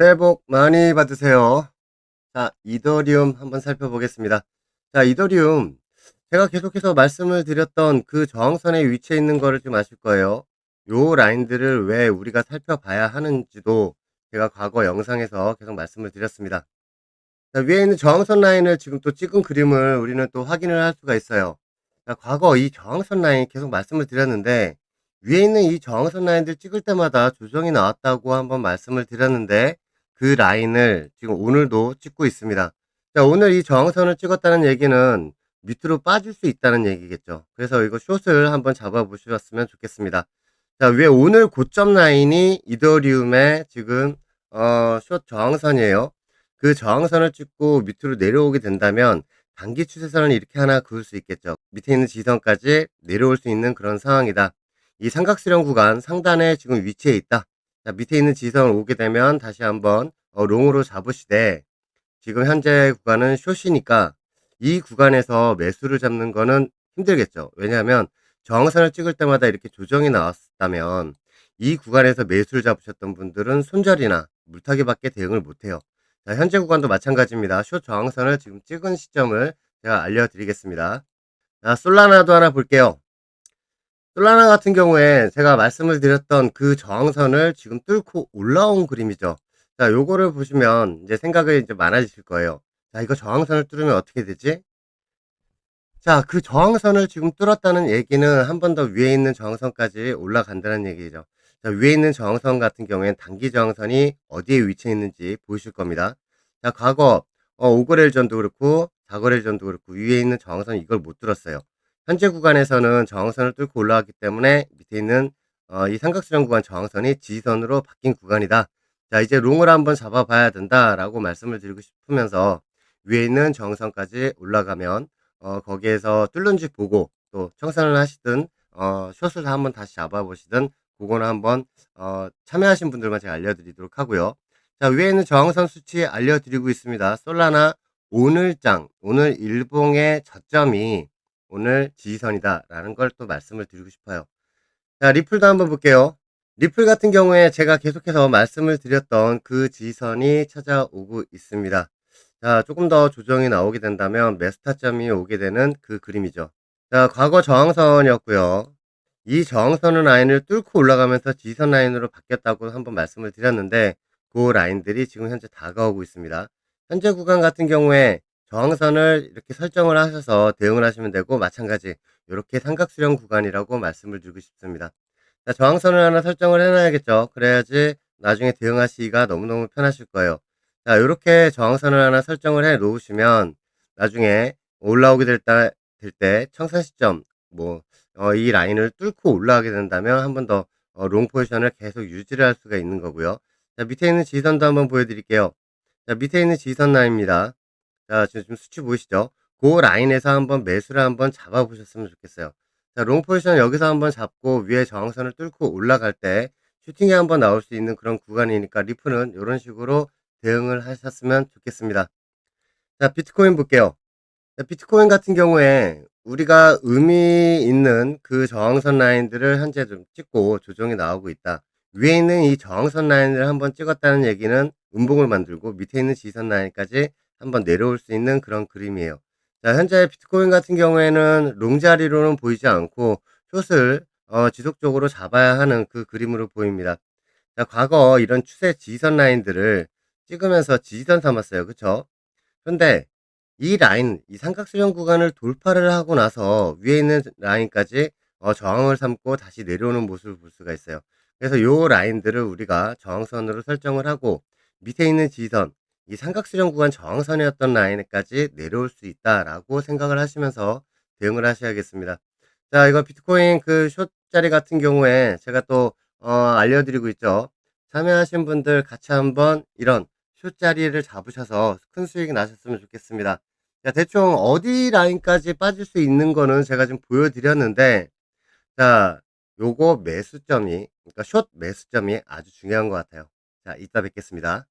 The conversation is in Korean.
새해 복 많이 받으세요. 자, 이더리움 한번 살펴보겠습니다. 자, 이더리움. 제가 계속해서 말씀을 드렸던 그 저항선에 위치해 있는 거를 좀 아실 거예요. 요 라인들을 왜 우리가 살펴봐야 하는지도 제가 과거 영상에서 계속 말씀을 드렸습니다. 자, 위에 있는 저항선 라인을 지금 또 찍은 그림을 우리는 또 확인을 할 수가 있어요. 자, 과거 이 저항선 라인 계속 말씀을 드렸는데 위에 있는 이 저항선 라인들 찍을 때마다 조정이 나왔다고 한번 말씀을 드렸는데 그 라인을 지금 오늘도 찍고 있습니다. 자, 오늘 이 저항선을 찍었다는 얘기는 밑으로 빠질 수 있다는 얘기겠죠. 그래서 이거 숏을 한번 잡아보셨으면 좋겠습니다. 자, 위에 오늘 고점 라인이 이더리움의 지금 어, 숏 저항선이에요. 그 저항선을 찍고 밑으로 내려오게 된다면 단기 추세선을 이렇게 하나 그을 수 있겠죠. 밑에 있는 지선까지 내려올 수 있는 그런 상황이다. 이 삼각수령 구간 상단에 지금 위치해 있다. 자, 밑에 있는 지선을 오게 되면 다시 한번 어, 롱으로 잡으시되 지금 현재 구간은 숏이니까 이 구간에서 매수를 잡는 거는 힘들겠죠. 왜냐하면 저항선을 찍을 때마다 이렇게 조정이 나왔다면 이 구간에서 매수를 잡으셨던 분들은 손절이나 물타기밖에 대응을 못해요. 자, 현재 구간도 마찬가지입니다. 숏 저항선을 지금 찍은 시점을 제가 알려드리겠습니다. 자, 솔라나도 하나 볼게요. 솔라나 같은 경우에 제가 말씀을 드렸던 그 저항선을 지금 뚫고 올라온 그림이죠. 자, 요거를 보시면 이제 생각이 이제 많아지실 거예요. 자, 이거 저항선을 뚫으면 어떻게 되지? 자, 그 저항선을 지금 뚫었다는 얘기는 한 번 더 위에 있는 저항선까지 올라간다는 얘기죠. 자, 위에 있는 저항선 같은 경우에는 단기 저항선이 어디에 위치해 있는지 보이실 겁니다. 자, 과거 어, 5거래일 전도 그렇고 4거래일 전도 그렇고 위에 있는 저항선 이걸 못 뚫었어요. 현재 구간에서는 저항선을 뚫고 올라왔기 때문에 밑에 있는 어, 이 삼각수령 구간 저항선이 지지선으로 바뀐 구간이다. 자, 이제 롱을 한번 잡아봐야 된다라고 말씀을 드리고 싶으면서 위에 있는 저항선까지 올라가면 어, 거기에서 뚫는지 보고 또 청산을 하시든 어, 숏을 한번 다시 잡아보시든 그거는 한번 어, 참여하신 분들만 제가 알려드리도록 하고요. 자, 위에 있는 저항선 수치 알려드리고 있습니다. 솔라나 오늘장, 오늘 일봉의 저점이 오늘 지지선이다 라는 걸 또 말씀을 드리고 싶어요. 자, 리플도 한번 볼게요. 리플 같은 경우에 제가 계속해서 말씀을 드렸던 그 지지선이 찾아오고 있습니다. 자, 조금 더 조정이 나오게 된다면 메스타점이 오게 되는 그 그림이죠. 자, 과거 저항선이었고요. 이 저항선 라인을 뚫고 올라가면서 지지선 라인으로 바뀌었다고 한번 말씀을 드렸는데 그 라인들이 지금 현재 다가오고 있습니다. 현재 구간 같은 경우에 저항선을 이렇게 설정을 하셔서 대응을 하시면 되고 마찬가지 이렇게 삼각수령 구간이라고 말씀을 드리고 싶습니다. 자, 저항선을 하나 설정을 해놔야겠죠. 그래야지 나중에 대응하시기가 너무너무 편하실 거예요. 자, 이렇게 저항선을 하나 설정을 해 놓으시면 나중에 올라오게 될 때, 청산 시점, 뭐, 어, 이 라인을 뚫고 올라가게 된다면 한 번더 어, 롱 포지션을 계속 유지를 할 수가 있는 거고요. 자, 밑에 있는 지선도 한번 보여드릴게요. 자, 밑에 있는 지선 라인입니다. 자, 지금 수치 보이시죠? 그 라인에서 한번 매수를 한번 잡아보셨으면 좋겠어요. 자, 롱 포지션 여기서 한번 잡고 위에 저항선을 뚫고 올라갈 때 슈팅이 한번 나올 수 있는 그런 구간이니까 리프는 이런 식으로 대응을 하셨으면 좋겠습니다. 자, 비트코인 볼게요. 자, 비트코인 같은 경우에 우리가 의미 있는 그 저항선 라인들을 현재 좀 찍고 조정이 나오고 있다. 위에 있는 이 저항선 라인을 한번 찍었다는 얘기는 음봉을 만들고 밑에 있는 지선 라인까지 한번 내려올 수 있는 그런 그림이에요. 자, 현재 비트코인 같은 경우에는 롱 자리로는 보이지 않고 숏을 어, 지속적으로 잡아야 하는 그 그림으로 보입니다. 자, 과거 이런 추세 지선 라인들을 찍으면서 지지선 삼았어요. 그쵸? 그런데 이 라인, 이 삼각수령 구간을 돌파를 하고 나서 위에 있는 라인까지 어, 저항을 삼고 다시 내려오는 모습을 볼 수가 있어요. 그래서 요 라인들을 우리가 저항선으로 설정을 하고 밑에 있는 지선, 이 삼각수령 구간 저항선이었던 라인까지 내려올 수 있다라고 생각을 하시면서 대응을 하셔야겠습니다. 자, 이거 비트코인 그 숏자리 같은 경우에 제가 또 어, 알려드리고 있죠. 참여하신 분들 같이 한번 이런 숏자리를 잡으셔서 큰 수익이 나셨으면 좋겠습니다. 자, 대충 어디 라인까지 빠질 수 있는 거는 제가 지금 보여드렸는데, 자, 요거 매수점이, 그러니까 숏 매수점이 아주 중요한 것 같아요. 자, 이따 뵙겠습니다.